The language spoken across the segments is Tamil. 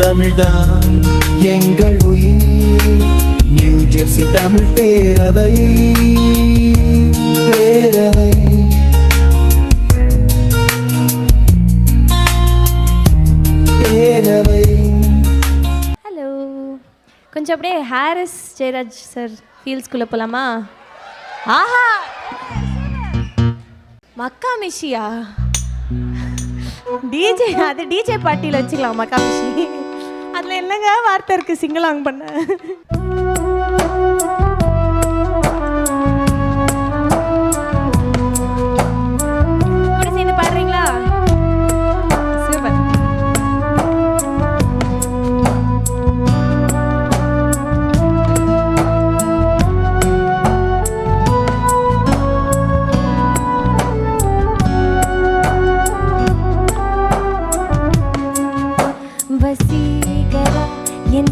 தமிழ்தான் எங்கள் உயிர் நியூ ஜெர்சி தமிழ் பேரவை. பேரவை. பேரவை. ஹலோ கொஞ்சம் அப்படியே ஹாரிஸ் ஜெயராஜ் சார் ஃபீல்ஸ்குள்ளே போகலாமா ஆஹா! மக்கா மிஷியா டிஜே அது டிஜே பாட்டியில் வச்சுக்கலாம் மக்கா மிஷி என்னங்க வார்த்தை இருக்குது சிங்கலாங் பண்ண.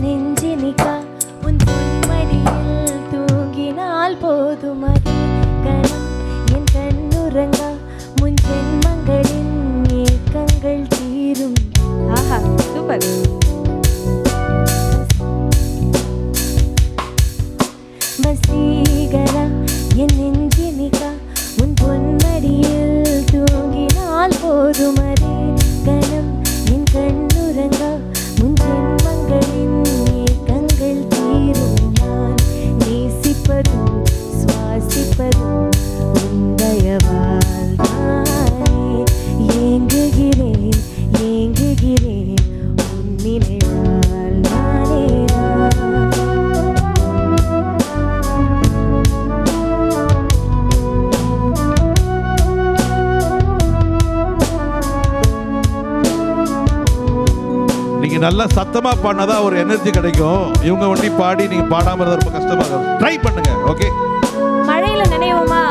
நெஞ்சினிக்கா? உன் பொன்மடியில் தூங்கினால் போதும் அது கணம் என் கண்ணுறங்கா? முன் ஜென்மங்களின் ஏக்கங்கள் தீரும். ஆஹா சூப்பர். வசீகரா என் நெஞ்சினிக்கா? உன் பொன்மடியில் தூங்கினால் போதும் ஏங்குகிறேன் உன் நினைவால் நானே நான். நீங்க நல்லா சத்தமா பாடினதா ஒரு எனர்ஜி கிடைக்கும். இவங்க ஒண்டி பாடி நீங்க பாடாம இருந்தா ரொம்ப கஷ்டமா இருக்கும் ட்ரை பண்ணுங்க ஓகே மழையில நினைவோமா?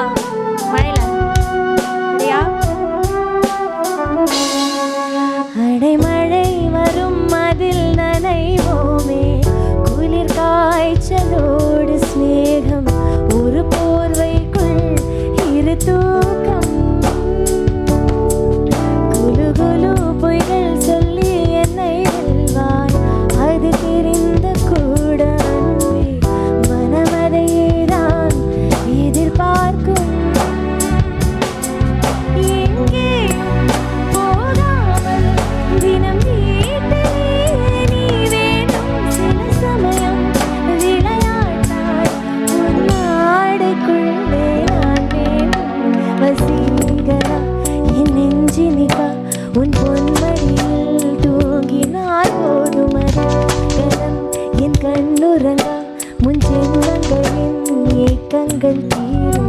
ரஜினிகா உன் பொன்மடியில் தூங்கினால் போதும் கரம். என் கண்ணுரங்கா முன் ஜென்மங்களின் ஏக்கங்கள் தீரும்.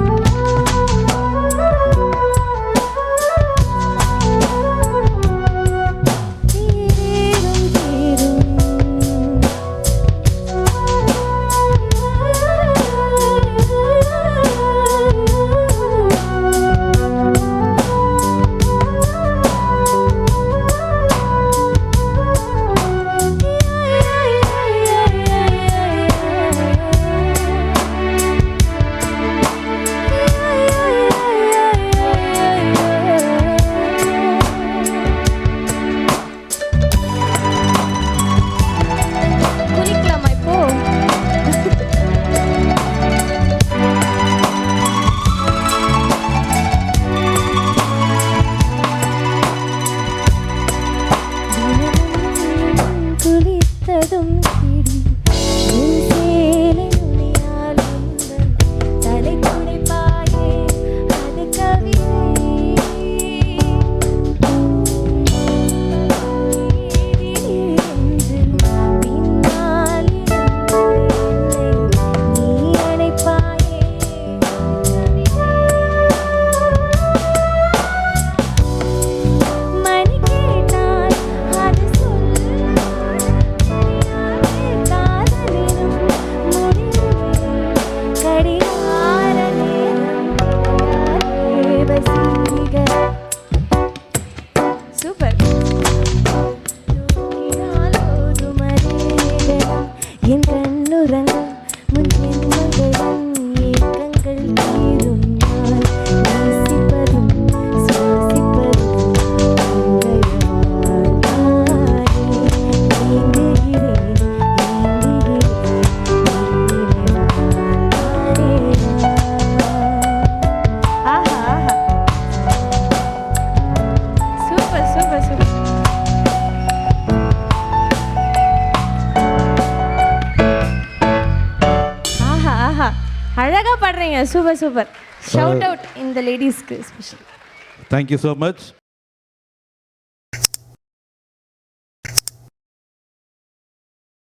கண்டதும் பாடுறீங்க. Super super. ஷவுட் அவுட் இந்த லேடிஸ்க்கு ஸ்பெஷல் தேங்க்யூ ஸோ மச்